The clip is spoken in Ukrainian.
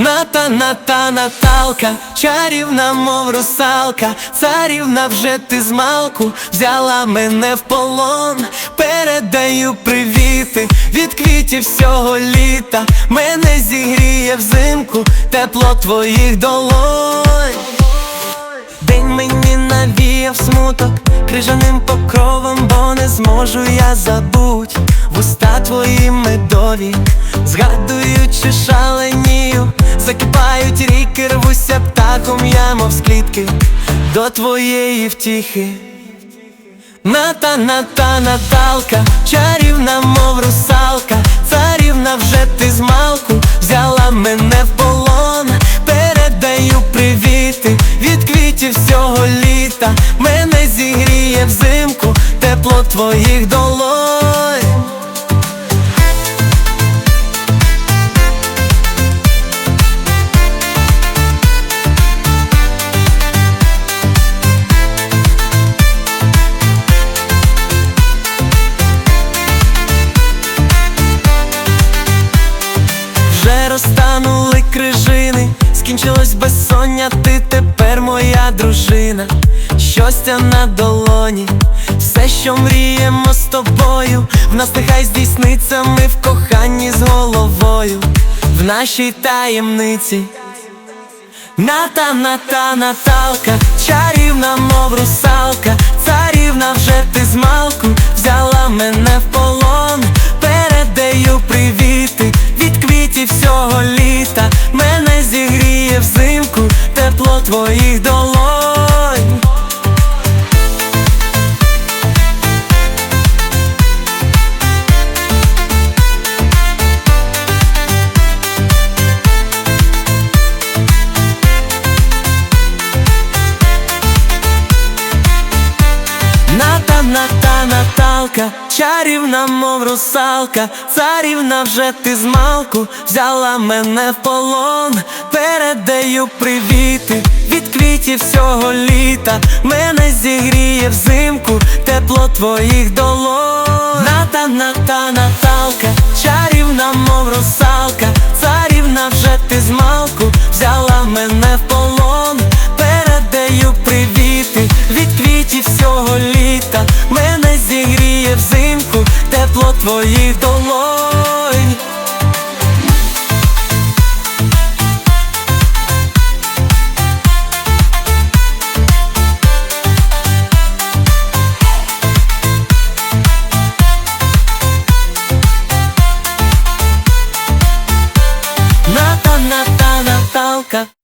Ната, ната, Наталка, чарівна, мов русалка, царівна вже ти з малку, взяла мене в полон, передаю привіти від квітів всього літа, мене зігріє взимку, тепло твоїх долонь. День мені навіяв смуток крижаним покровом, бо не зможу я забуть вуста твої медові, згадуючи шаленію, закипають ріки, рвуся птахом, я мов з до твоєї втіхи. Ната, ната, Наталка, чарівна, мов русалка, царівна вже ти з малку, взяла мене в полон, передаю привіти від квітів всього літа, мене зігріє взимку, тепло твоїх долонь. Розтанули крижини, скінчилось безсоння, ти тепер моя дружина, щастя на долоні, все, що мріємо з тобою, в нас нехай здійсниться, ми в коханні з головою, в нашій таємниці. Ната, ната, Наталка, чарівна, мов русалка, твоїх долонь. Наталка, чарівна, мов русалка, царівна вже ти з малку, взяла мене в полон, передаю привіти від квітів всього літа, мене зігріє взимку, тепло твоїх долонь. Ната, ната, Наталка, чарівна, мов русалка, царівна вже ти з малку, взяла мене в полон, передаю привіти від квітів всього літа, тепло твоїх долонь. Ната, ната, Наталка